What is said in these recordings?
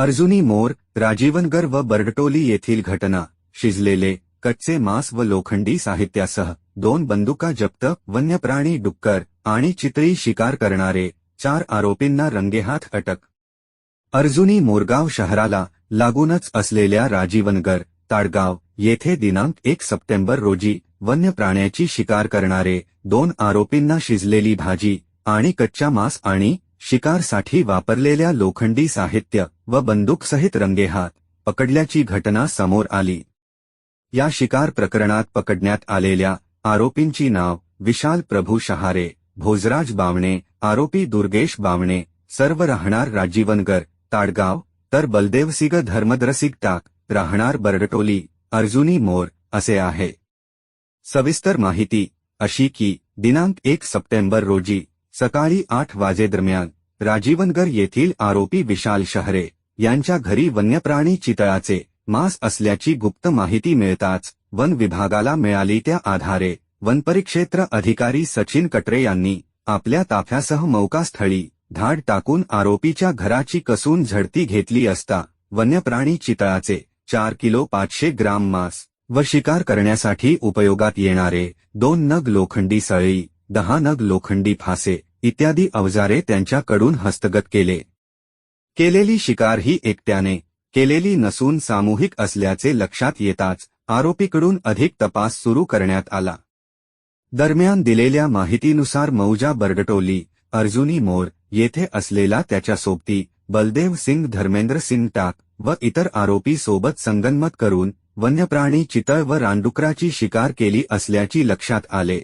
अर्जुनी मोर राजीवनगर व बर्डटोली येथील घटना शिजलेले कच्चे मांस व लोखंडी साहित्यासह दोन बंदुका जप्त वन्यप्राणी डुक्कर आणि चितळी शिकार करणारे चार आरोपींना रंगेहात अटक. अर्जुनी मोरगाव शहराला लागूनच असलेल्या राजीवनगर ताडगाव येथे दिनांक एक सप्टेंबर रोजी वन्य प्राण्याची शिकार करणारे दोन आरोपींना शिजलेली भाजी आणि कच्च्या मांस आणि शिकारसाठी वापरलेल्या लोखंडी साहित्य व बंदूकसहित रंगेहात पकडल्याची घटना समोर आली. या शिकार प्रकरणात पकडण्यात आलेल्या आरोपींची नाव विशाल प्रभू शहारे भोजराज बावणे आरोपी दुर्गेश बावणे सर्व राहणार राजीवनगर ताडगाव तर बलदेवसिग धर्मद्रसिग टाक राहणार बरडटोली अर्जुनी मोर असे आहे. सविस्तर माहिती अशी की दिनांक एक सप्टेंबर रोजी सकाळी आठ वाजेदरम्यान राजीवनगर येथील आरोपी विशाल शहरे यांच्या घरी वन्यप्राणी चितळाचे मांस असल्याची गुप्त माहिती मिळताच वन विभागाला मिळाली त्या आधारे वनपरिक्षेत्र अधिकारी सचिन कटरे यांनी आपल्या ताफ्यासह मौकास्थळी धाड टाकून आरोपीच्या घराची कसून झडती घेतली असता वन्यप्राणी चितळाचे चार किलो पाचशे ग्राम मांस व शिकार करण्यासाठी उपयोगात येणारे दोन नग लोखंडी सळी दहा नग लोखंडी फासे इत्यादी अवजारे त्यांच्याकडून हस्तगत केले. केलेली शिकार ही एकट्याने केलेली नसून सामूहिक असल्याचे लक्षात येताच आरोपीकडून अधिक तपास सुरू करण्यात आला. दरम्यान दिलेल्या माहितीनुसार मौजा बर्डटोली अर्जुनी मोर येथे असलेला त्याच्या सोबती बलदेव सिंग धर्मेंद्र सिंग टाक व इतर आरोपी सोबत संगनमत करून वन्यप्राणी चितळ व रानडुकराची शिकार केली असल्याची लक्षात आले.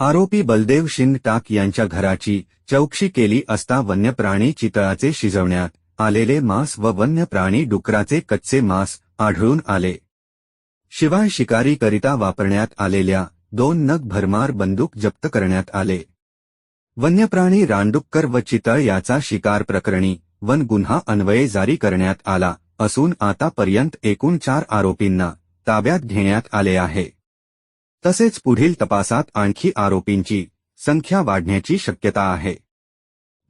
आरोपी बलदेव शिंग टाक यांच्या घराची चौकशी केली असता वन्यप्राणी चितळाचे शिजवण्यात आलेले मांस व वन्य प्राणी डुकराचे कच्चे मांस आढळून आले. शिवाय शिकारीकरिता वापरण्यात आलेल्या दोन नग भरमार बंदूक जप्त करण्यात आले. वन्यप्राणी रानडुक्कर व चितळ याचा शिकार प्रकरणी वन गुन्हा अन्वये जारी करण्यात आला असून आतापर्यंत एकूण चार आरोपींना ताब्यात घेण्यात आले आहे. तसेच पुढील तपासात आणखी आरोपींची संख्या वाढण्याची शक्यता आहे.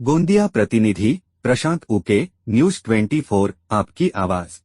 गोंदिया प्रतिनिधी Prashant Uke, news twenty four, आपकी आवाज़.